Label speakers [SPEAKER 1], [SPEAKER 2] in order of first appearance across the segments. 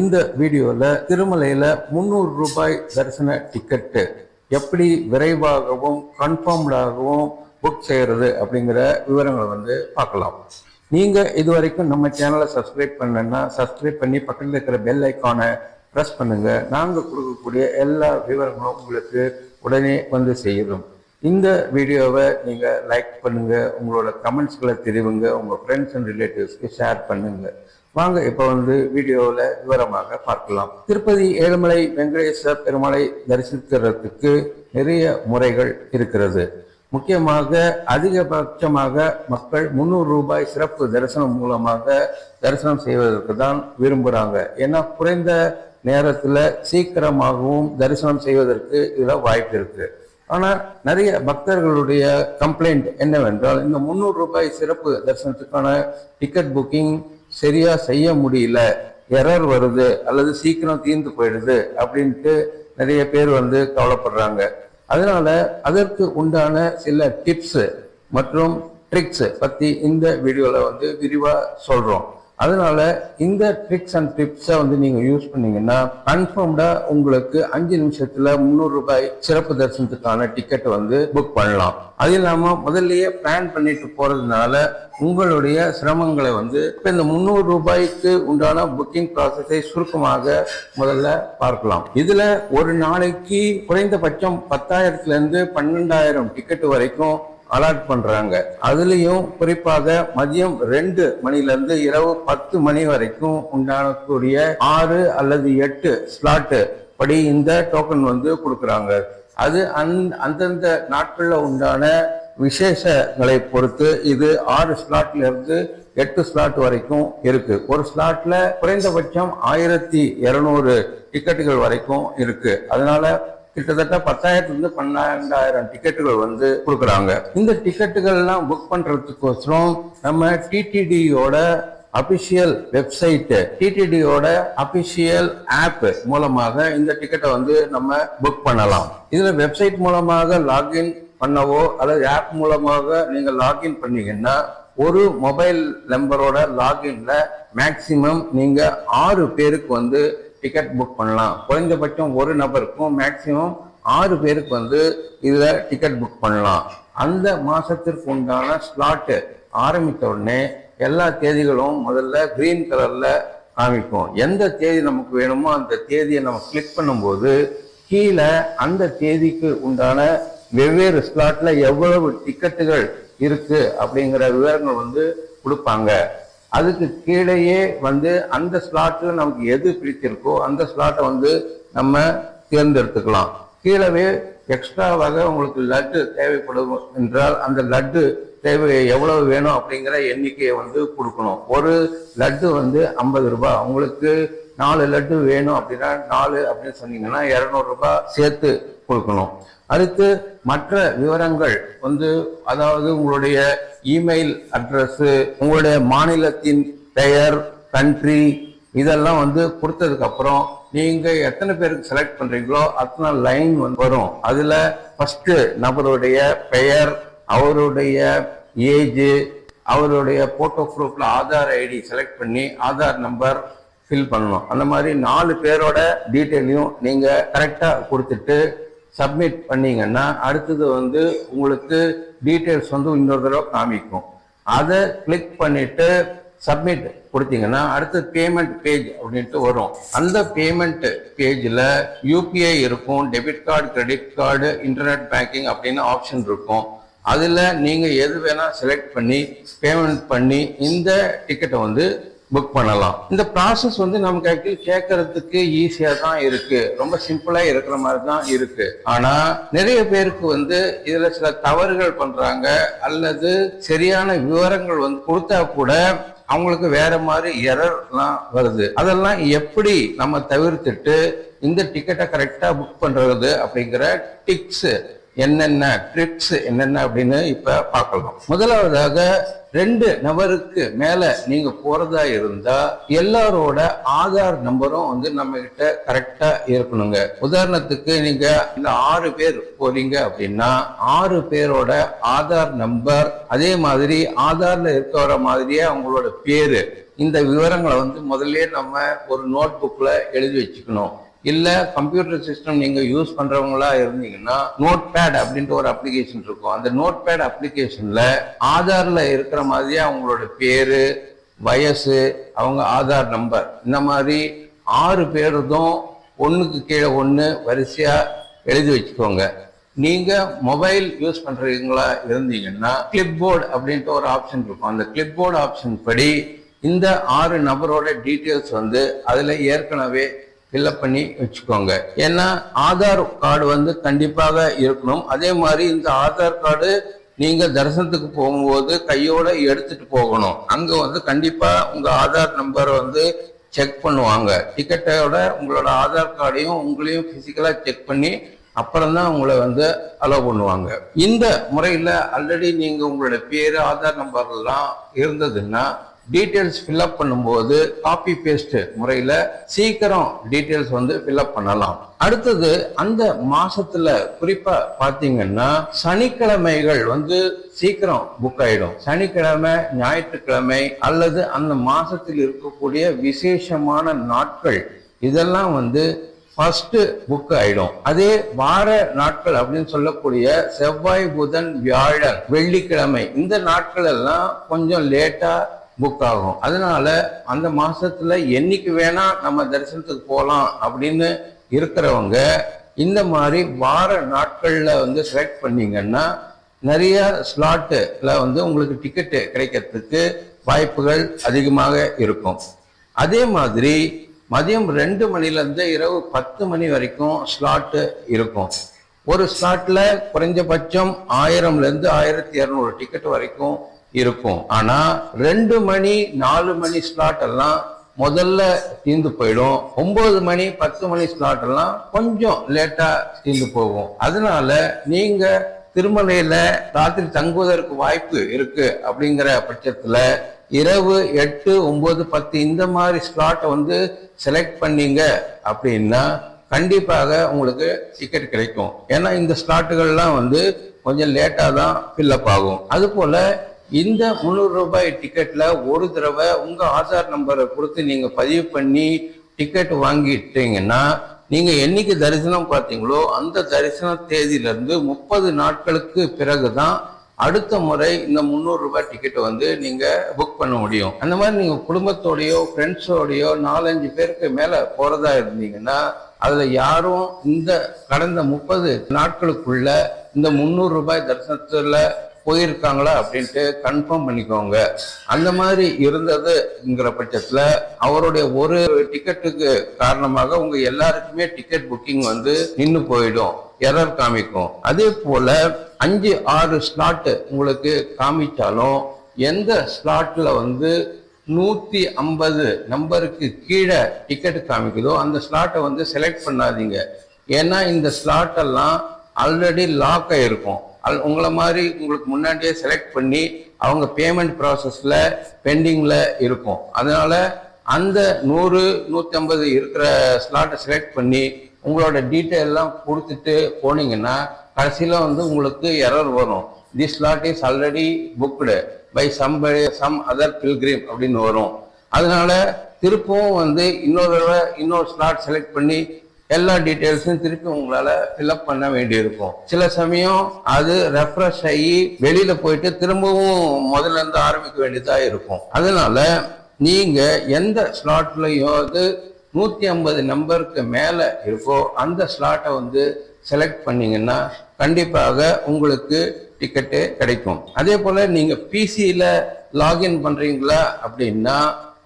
[SPEAKER 1] இந்த வீடியோவில் திருமலையில் முந்நூறு ரூபாய் தரிசன டிக்கெட்டு எப்படி விரைவாகவும் கன்ஃபார்ம்டாகவும் புக் செய்கிறது அப்படிங்கிற விவரங்களை வந்து பார்க்கலாம். நீங்கள் இது வரைக்கும் நம்ம சேனலை சப்ஸ்கிரைப் பண்ணலன்னா சப்ஸ்கிரைப் பண்ணி பக்கத்தில் இருக்கிற பெல் ஐக்கானை ப்ரெஸ் பண்ணுங்க. நாங்கள் கொடுக்கக்கூடிய எல்லா விவரங்களும் உங்களுக்கு உடனே வந்து செய்கிறோம் இந்த வீடியோவை நீங்கள் லைக் பண்ணுங்க. உங்களோட கமெண்ட்ஸ்களை தெரிவிங்க. உங்கள் ஃப்ரெண்ட்ஸ் அண்ட் ரிலேட்டிவ்ஸ்க்கு ஷேர் பண்ணுங்கள் வாங்க இப்போ வந்து வீடியோவில் விவரமாக பார்க்கலாம். திருப்பதி ஏழுமலை வெங்கடேஸ்வர பெருமாளை தரிசிக்கிறதுக்கு நிறைய முறைகள் இருக்கிறது. முக்கியமாக அதிகபட்சமாக மக்கள் முந்நூறு ரூபாய் சிறப்பு தரிசனம் மூலமாக தரிசனம் செய்வதற்கு தான் விரும்புகிறாங்க ஏன்னா குறைந்த நேரத்தில் சீக்கிரமாகவும் தரிசனம் செய்வதற்கு இதில் வாய்ப்பு இருக்கு. ஆனால் நிறைய பக்தர்களுடைய கம்ப்ளைண்ட் என்னவென்றால் இந்த முந்நூறு ரூபாய் சிறப்பு தரிசனத்துக்கான டிக்கெட் புக்கிங் சரியா செய்ய முடியல. எரர் வருது அல்லது சீக்கிரம் தீர்ந்து போயிடுது அப்படின்ட்டு நிறைய பேர் வந்து கவலைப்படுறாங்க. அதனால அதற்கு உண்டான சில டிப்ஸ் மற்றும் ட்ரிக்ஸ் பத்தி இந்த வீடியோல வந்து விரிவா சொல்றோம். அதனால இந்த ட்ரிக்ஸ் அண்ட் டிப்ஸை வந்து நீங்கள் யூஸ் பண்ணீங்கன்னா கன்ஃபார்ம்டா உங்களுக்கு அஞ்சு நிமிஷத்துல முந்நூறு ரூபாய் சிறப்பு தரிசனத்துக்கான டிக்கெட் வந்து புக் பண்ணலாம். அது இல்லாமல் முதல்லயே பிளான் பண்ணிட்டு போறதுனால உங்களுடைய சிரமங்களை வந்து இப்போ இந்த முந்நூறு ரூபாய்க்கு உண்டான புக்கிங் ப்ராசஸை சுருக்கமாக முதல்ல பார்க்கலாம். இதுல ஒரு நாளைக்கு குறைந்தபட்சம் பத்தாயிரத்துல இருந்து பன்னெண்டாயிரம் டிக்கெட் வரைக்கும் அலாட் பண்ணுறாங்க அதுலேயும் குறிப்பாக மதியம் ரெண்டு மணிலேருந்து இரவு பத்து மணி வரைக்கும் உண்டானக்கூடிய ஆறு அல்லது எட்டு ஸ்லாட்டு படி இந்த டோக்கன் வந்து கொடுக்குறாங்க. அது அந் அந்தந்த நாட்களில் உண்டான விசேஷங்களை பொறுத்து இது ஆறு ஸ்லாட்ல இருந்து எட்டு ஸ்லாட் வரைக்கும் இருக்கு. ஒரு ஸ்லாட்ல குறைந்தபட்சம் ஆயிரத்தி இருநூறு டிக்கெட்டுகள் வரைக்கும் இருக்கு. அதனால கிட்டத்தட்ட பத்தாயிரத்துலேருந்து பன்னெண்டாயிரம் டிக்கெட்டுகள் வந்து கொடுக்குறாங்க. இந்த டிக்கெட்டுகள்லாம் புக் பண்றதுக்கோசரம் நம்ம டிடிடியோட அபிஷியல் வெப்சைட்டு டிடிடியோட அபிஷியல் ஆப் மூலமாக இந்த டிக்கெட்டை வந்து நம்ம புக் பண்ணலாம். இதில் வெப்சைட் மூலமாக லாகின் பண்ணவோ அல்லது ஆப் மூலமாக நீங்கள் லாகின் பண்ணீங்கன்னா ஒரு மொபைல் நம்பரோட லாகின்ல மேக்சிமம் நீங்க ஆறு பேருக்கு வந்து டிக்கெட் புக் பண்ணலாம். குறைந்தபட்சம் ஒரு நபருக்கும் மேக்சிமம் ஆறு பேருக்கு வந்து இதில் டிக்கெட் புக் பண்ணலாம். அந்த மாதத்திற்கு உண்டான ஸ்லாட்டு ஆரம்பித்த உடனே எல்லா தேதிகளும் முதல்ல கிரீன் கலரில் காமிக்கும் எந்த தேதி நமக்கு வேணுமோ அந்த தேதியை நம்ம கிளிக் பண்ணும்போது கீழே அந்த தேதிக்கு உண்டான வெவ்வேறு ஸ்லாட்டில் எவ்வளவு டிக்கெட்டுகள் இருக்குது அப்படிங்கிற விவரங்கள் வந்து கொடுப்பாங்க. அதுக்கு கீழேயே வந்து அந்த ஸ்லாட்டில் நமக்கு எது பிடிச்சிருக்கோ அந்த ஸ்லாட்டை வந்து நம்ம தேர்ந்தெடுத்துக்கலாம். கீழவே எக்ஸ்ட்ராவாக உங்களுக்கு லட்டு தேவைப்படும் என்றால் அந்த லட்டு தேவை எவ்வளவு வேணும் அப்படிங்கிற எண்ணிக்கையை வந்து கொடுக்கணும். ஒரு லட்டு வந்து ஐம்பது ரூபாய். உங்களுக்கு நாலு லட்டு வேணும் அப்படின்னா நாலு அப்படின்னு சொன்னீங்கன்னா இரநூறுபா சேர்த்து கொடுக்கணும். அடுத்து மற்ற விவரங்கள் வந்து அதாவது உங்களுடைய இமெயில் அட்ரஸ்ஸு உங்களுடைய மாநிலத்தின் பெயர் கண்ட்ரி இதெல்லாம் வந்து கொடுத்ததுக்கு அப்புறம் நீங்க எத்தனை பேருக்கு செலக்ட் பண்றீங்களோ அத்தனை லைன் வந்து வரும். அதுல ஃபர்ஸ்ட் நபருடைய பெயர் அவருடைய ஏஜ் அவருடைய போட்டோ ப்ரூஃப்ல ஆதார் ஐடி செலக்ட் பண்ணி ஆதார் நம்பர் ஃபில் பண்ணணும். அந்த மாதிரி நாலு பேரோட டீட்டெயிலையும் நீங்க கரெக்டா கொடுத்துட்டு சப்மிட் பண்ணீங்கன்னா அடுத்தது வந்து உங்களுக்கு டீட்டெயில்ஸ் வந்து இன்னொரு தடவை காமிக்கும். அதை கிளிக் பண்ணிவிட்டு சப்மிட் கொடுத்தீங்கன்னா அடுத்து பேமெண்ட் பேஜ் அப்படின்ட்டு வரும். அந்த பேமெண்ட் பேஜில் யூபிஐ இருக்கும் debit card credit card internet banking அப்படின்னு ஆப்ஷன் இருக்கும். அதில் நீங்கள் எது வேணால் செலக்ட் பண்ணி பேமெண்ட் பண்ணி இந்த டிக்கெட்டை வந்து புக் பண்ணலாம். இந்த ப்ராசஸ் வந்து நமக்கு ஆக்சுவலி கேட்கறதுக்கு ஈஸியாக தான் இருக்கு. ரொம்ப சிம்பிளாக இருக்கிற மாதிரி தான் இருக்கு. ஆனால் நிறைய பேருக்கு வந்து இதில் சில தவறுகள் பண்ணுறாங்க அல்லது சரியான விவரங்கள் வந்து கொடுத்தா கூட அவங்களுக்கு வேற மாதிரி எரர்லாம் வருது. அதெல்லாம் எப்படி நம்ம தவிர்த்துட்டு இந்த டிக்கெட்டை கரெக்டாக புக் பண்ணுறது அப்படிங்கிற டிக்ஸு என்னென்ன ட்ரிக்ஸ் என்னென்ன அப்படின்னு இப்ப பார்க்கலாம். முதலாவதாக ரெண்டு நபருக்கு மேல நீங்க போறதா இருந்தா எல்லாரோட ஆதார் நம்பரும் வந்து நம்ம கிட்ட கரெக்டா இருக்கணுங்க. உதாரணத்துக்கு நீங்க இந்த ஆறு பேர் போறீங்க அப்படின்னா ஆறு பேரோட ஆதார் நம்பர் அதே மாதிரி ஆதார்ல இருக்கிற மாதிரியே அவங்களோட பேரு. இந்த விவரங்களை வந்து முதல்ல நம்ம ஒரு நோட் புக்கில் எழுதி வச்சுக்கணும். இல்லை கம்ப்யூட்டர் சிஸ்டம் நீங்கள் யூஸ் பண்ணுறவங்களா இருந்தீங்கன்னா நோட் பேட் அப்படின்ட்டு ஒரு அப்ளிகேஷன் இருக்கும். அந்த நோட் பேட் அப்ளிகேஷனில் ஆதாரில் இருக்கிற மாதிரியே அவங்களோட பேர் வயசு அவங்க ஆதார் நம்பர் இந்த மாதிரி ஆறு பேருதும் ஒன்றுக்கு கீழே ஒன்று வரிசையாக எழுதி வச்சுக்கோங்க. நீங்கள் மொபைல் யூஸ் பண்ணுறீங்களா இருந்தீங்கன்னா கிளிப் போர்டு அப்படின்ட்டு ஒரு ஆப்ஷன் இருக்கும். அந்த கிளிப் போர்டு ஆப்ஷன் படி இந்த ஆறு நபரோட டீட்டெயில்ஸ் வந்து அதில் ஏற்கனவே ஃபில்அப் பண்ணி வச்சுக்கோங்க. ஏன்னா ஆதார் கார்டு வந்து கண்டிப்பாக இருக்கணும். அதே மாதிரி இந்த ஆதார் கார்டு நீங்க தரிசனத்துக்கு போகும்போது கையோட எடுத்துட்டு போகணும். அங்க வந்து கண்டிப்பா உங்க ஆதார் நம்பரை வந்து செக் பண்ணுவாங்க. டிக்கெட்டோட உங்களோட ஆதார் கார்டையும் உங்களையும் பிசிக்கலா செக் பண்ணி அப்புறம் தான் உங்களை வந்து அலோவ் பண்ணுவாங்க. இந்த முறையில் ஆல்ரெடி நீங்கள் உங்களோட பேர் ஆதார் நம்பர்லாம் இருந்ததுன்னா டீட்டெயில்ஸ் ஃபில்அப் பண்ணும்போது காப்பி பேஸ்ட் முறையில் சீக்கிரம் டீட்டெயில்ஸ் வந்து ஃபில்அப் பண்ணலாம். அடுத்தது அந்த மாசத்துல குறிப்பா பாத்தீங்கன்னா சனிக்கிழமைகள் வந்து சீக்கிரம் புக் ஆயிடும். சனிக்கிழமை ஞாயிற்றுக்கிழமை அல்லது அந்த மாசத்தில் இருக்கக்கூடிய விசேஷமான நாட்கள் இதெல்லாம் வந்து ஃபஸ்ட்டு புக் ஆயிடும். அதே வார நாட்கள் அப்படின்னு சொல்லக்கூடிய செவ்வாய் புதன் வியாழன் வெள்ளிக்கிழமை இந்த நாட்கள் எல்லாம் கொஞ்சம் லேட்டாக புக் ஆகும். அதனால அந்த மாசத்துல என்னைக்கு வேணா நம்ம தரிசனத்துக்கு போகலாம் அப்படின்னு இருக்கிறவங்க இந்த மாதிரி வார நாட்கள்ல வந்து செலக்ட் பண்ணீங்கன்னா நிறைய ஸ்லாட்டுல வந்து உங்களுக்கு டிக்கெட்டு கிடைக்கிறதுக்கு வாய்ப்புகள் அதிகமாக இருக்கும். அதே மாதிரி மதியம் ரெண்டு மணிலேருந்து இரவு பத்து மணி வரைக்கும் ஸ்லாட்டு இருக்கும். ஒரு ஸ்லாட்டில் குறைஞ்சபட்சம் ஆயிரம்லேருந்து ஆயிரத்தி இரநூறு டிக்கெட் வரைக்கும் இருக்கும். ஆனால் ரெண்டு மணி நாலு மணி ஸ்லாட் எல்லாம் முதல்ல தீர்ந்து போயிடும். ஒன்பது மணி பத்து மணி ஸ்லாட் எல்லாம் கொஞ்சம் லேட்டாக தீர்ந்து போகும். அதனால நீங்கள் திருமலையில ராத்திரி தங்குவதற்கு வாய்ப்பு இருக்கு அப்படிங்கிற பட்சத்துல இரவு எட்டு ஒன்பது பத்து இந்த மாதிரி ஸ்லாட்டை வந்து செலக்ட் பண்ணீங்க அப்படின்னா கண்டிப்பாக உங்களுக்கு டிக்கெட் கிடைக்கும். ஏன்னா இந்த ஸ்லாட்டுகள்லாம் வந்து கொஞ்சம் லேட்டாக தான் ஃபில்லப் ஆகும். அதுபோல் இந்த முந்நூறு ரூபாய் டிக்கெட்ல ஒரு தடவை உங்க ஆதார் நம்பரை கொடுத்து நீங்க பதிவு பண்ணி டிக்கெட் வாங்கிட்டீங்கன்னா நீங்க என்னைக்கு தரிசனம் பார்த்தீங்களோ அந்த தரிசன தேதியில இருந்து முப்பது நாட்களுக்கு பிறகுதான் அடுத்த முறை இந்த முந்நூறு ரூபாய் டிக்கெட்டை வந்து நீங்க புக் பண்ண முடியும். அந்த மாதிரி நீங்க குடும்பத்தோடையோ ஃப்ரெண்ட்ஸோடையோ நாலஞ்சு பேருக்கு மேல போறதா இருந்தீங்கன்னா அதுல யாரும் இந்த கடந்த முப்பது நாட்களுக்குள்ள இந்த முந்நூறு ரூபாய் தரிசனத்துல போயிருக்காங்களா அப்படின்ட்டு கன்ஃபார்ம் பண்ணிக்கோங்க. அந்த மாதிரி இருந்ததுங்கிற பட்சத்தில் அவருடைய ஒரு டிக்கெட்டுக்கு காரணமாக உங்க எல்லாருக்குமே டிக்கெட் புக்கிங் வந்து நின்று போயிடும் எரர் காமிக்கும். அதே போல அஞ்சு ஆறு ஸ்லாட் உங்களுக்கு காமிச்சாலும் எந்த ஸ்லாட்ல வந்து நூத்தி ஐம்பது நம்பருக்கு கீழே டிக்கெட் காமிக்குதோ அந்த ஸ்லாட்டை வந்து செலக்ட் பண்ணாதீங்க. ஏன்னா இந்த ஸ்லாட் எல்லாம் ஆல்ரெடி லாக் ஆயிருக்கும். அல் உங்களை மாதிரி உங்களுக்கு முன்னாடியே செலக்ட் பண்ணி அவங்க பேமெண்ட் ப்ராசஸில் பெண்டிங்கில் இருக்கும். அதனால் அந்த நூறு நூற்றி ஐம்பது இருக்கிற ஸ்லாட்டை செலக்ட் பண்ணி உங்களோட டீட்டெயில் எல்லாம் கொடுத்துட்டு போனீங்கன்னா கடைசியில் வந்து உங்களுக்கு எரர் வரும். The slot is already booked by some some other pilgrim அப்படின்னு வரும். அதனால திருப்பவும் வந்து இன்னொரு தடவை இன்னொரு ஸ்லாட் செலக்ட் பண்ணி எல்லா டீட்டெயில்ஸும் திருப்பி உங்களால ஃபில்அப் பண்ண வேண்டியிருக்கும். சில சமயம் அது ரெஃப்ரெஷ் ஆகி வெளியில போயிட்டு திரும்பவும் முதல்ல இருந்து ஆரம்பிக்க வேண்டியதா இருக்கும். அதனால நீங்க எந்த ஸ்லாட்லயாவது நூத்தி ஐம்பது நம்பருக்கு மேல இருக்கோ அந்த ஸ்லாட்டை வந்து செலக்ட் பண்ணீங்கன்னா கண்டிப்பாக உங்களுக்கு டிக்கெட்டு கிடைக்கும். அதே போல நீங்க பிசியில லாகின் பண்றீங்களா அப்படின்னா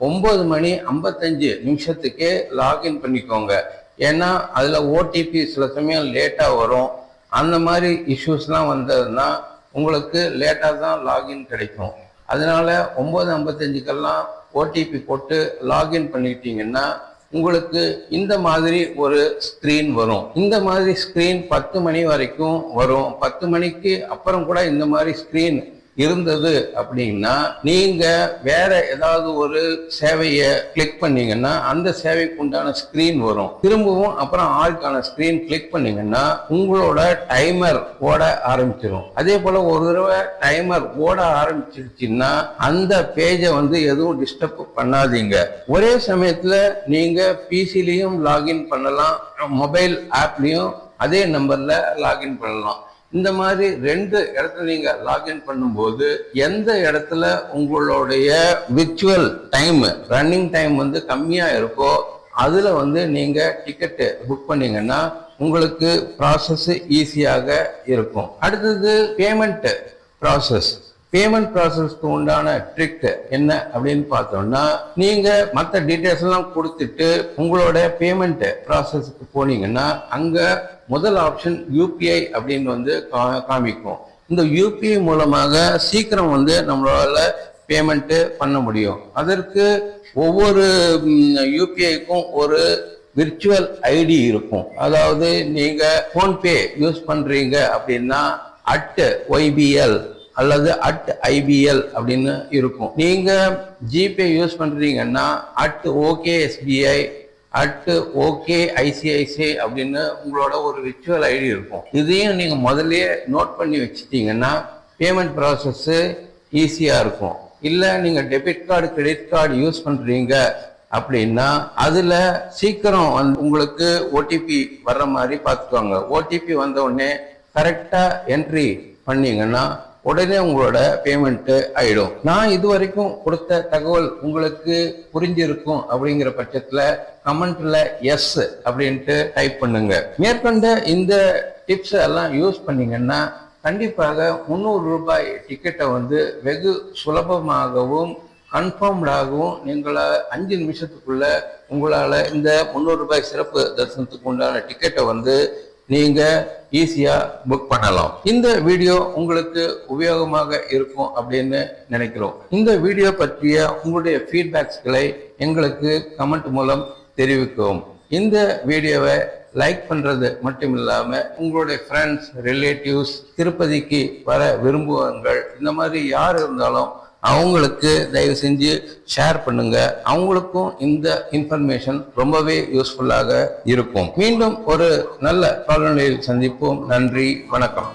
[SPEAKER 1] ஒன்பது மணி ஐம்பத்தஞ்சு நிமிஷத்துக்கே லாகின் பண்ணிக்கோங்க. ஏன்னா அதில் ஓடிபி சில சமயம் லேட்டாக வரும். அந்த மாதிரி இஷ்யூஸ்லாம் வந்ததுன்னா உங்களுக்கு லேட்டாக தான் லாகின் கிடைக்கும். அதனால ஒம்பது ஐம்பத்தஞ்சுக்கெல்லாம் ஓடிபி போட்டு லாகின் பண்ணிக்கிட்டீங்கன்னா உங்களுக்கு இந்த மாதிரி ஒரு ஸ்க்ரீன் வரும். இந்த மாதிரி ஸ்க்ரீன் பத்து மணி வரைக்கும் வரும். பத்து மணிக்கு அப்புறம் கூட இந்த மாதிரி ஸ்க்ரீன் இருந்தது அப்படின்னா நீங்க வேற ஏதாவது ஒரு சேவையை கிளிக் பண்ணீங்கன்னா அந்த சேவைக்கு உண்டான ஸ்கிரீன் வரும். திரும்பவும் அப்புறம் ஆளுக்கான ஸ்கிரீன் கிளிக் பண்ணீங்கன்னா உங்களோட டைமர் ஓட ஆரம்பிச்சிடும் அதே போல ஒரு தடவை டைமர் ஓட ஆரம்பிச்சிருச்சுன்னா அந்த பேஜை வந்து எதுவும் டிஸ்டர்ப் பண்ணாதீங்க. ஒரே சமயத்துல நீங்க பிசிலையும் லாகின் பண்ணலாம் மொபைல் ஆப்லயும் அதே நம்பர்ல லாகின் பண்ணலாம். இந்த மாதிரி ரெண்டு இடத்துல நீங்க லாகின் பண்ணும்போது எந்த இடத்துல உங்களுடைய விர்ச்சுவல் டைம் ரன்னிங் டைம் வந்து கம்மியா இருக்கோ அதுல வந்து நீங்க டிக்கெட்டு புக் பண்ணீங்கன்னா உங்களுக்கு ப்ராசஸ் ஈஸியாக இருக்கும். அடுத்தது பேமெண்ட் ப்ராசஸ் பேமெண்ட் ப்ராசஸ்க்கு உண்டான ட்ரிக் என்ன அப்படின்னு பார்த்தோம்னா நீங்க மற்ற டீட்டெயில்ஸ் எல்லாம் கொடுத்துட்டு உங்களோட பேமெண்ட் ப்ராசஸ்க்கு போனீங்கன்னா அங்க முதல் ஆப்ஷன் யூபிஐ அப்படின்னு வந்து கா- காமிக்கும். இந்த யூபிஐ மூலமாக சீக்கிரம் வந்து நம்மளால பேமெண்ட் பண்ண முடியும். அதற்கு ஒவ்வொரு யூபிஐக்கும் ஒரு விர்ச்சுவல் ஐடி இருக்கும். அதாவது நீங்க ஃபோன்பே யூஸ் பண்றீங்க அப்படின்னா அட் ஒய்பிஎல் அல்லது அட் ஐபிஎல் அப்படின்னு இருக்கும். நீங்க ஜிபே யூஸ் பண்றீங்கன்னா at okay SBI at okay ICICI அப்படின்னு உங்களோட ஒரு விர்ச்சுவல் ஐடி இருக்கும். இதையும் நீங்க முதல்லயே நோட் பண்ணி வச்சுட்டீங்கன்னா பேமெண்ட் ப்ராசஸ் ஈஸியா இருக்கும். இல்ல நீங்க debit card credit card use பண்றீங்க அப்படின்னா அதுல சீக்கிரம் வந்து உங்களுக்கு ஓடிபி வர்ற மாதிரி பார்த்துக்கோங்க. ஓடிபி வந்த உடனே கரெக்டா என்ட்ரி பண்ணீங்கன்னா உடனே உங்களோட பேமெண்ட்டு ஆயிடும். நான் இது வரைக்கும் கொடுத்த தகவல் உங்களுக்கு புரிஞ்சிருக்கும் அப்படிங்கிற பட்சத்தில் கமெண்ட்ல எஸ் அப்படின்ட்டு டைப் பண்ணுங்க. மேற்கொண்ட இந்த டிப்ஸ் எல்லாம் யூஸ் பண்ணீங்கன்னா கண்டிப்பாக முந்நூறு ரூபாய் டிக்கெட்டை வந்து வெகு சுலபமாகவும் கன்ஃபார்ம்டாகவும் நீங்கள அஞ்சு நிமிஷத்துக்குள்ள உங்களால் இந்த முந்நூறு ரூபாய் சிறப்பு தரிசனத்துக்கு உண்டான டிக்கெட்டை வந்து நீங்கள் ஈஸியாக புக் பண்ணலாம். இந்த வீடியோ உங்களுக்கு உபயோகமாக இருக்கும் அப்படின்னு நினைக்கிறோம். இந்த வீடியோ பற்றிய உங்களுடைய ஃபீட்பேக்ஸ்களை எங்களுக்கு கமெண்ட் மூலம் தெரிவிக்கவும். இந்த வீடியோவை லைக் பண்ணுறது மட்டும் இல்லாமல் உங்களுடைய ஃப்ரெண்ட்ஸ் ரிலேட்டிவ்ஸ் திருப்பதிக்கு வர விரும்புவங்கள் இந்த மாதிரி யார் இருந்தாலும் அவங்களுக்கு தயவு செஞ்சு ஷேர் பண்ணுங்க. அவங்களுக்கும் இந்த இன்ஃபர்மேஷன் ரொம்பவே யூஸ்ஃபுல்லாக இருக்கும். மீண்டும் ஒரு நல்ல காலநிலையில் சந்திப்போம். நன்றி. வணக்கம்.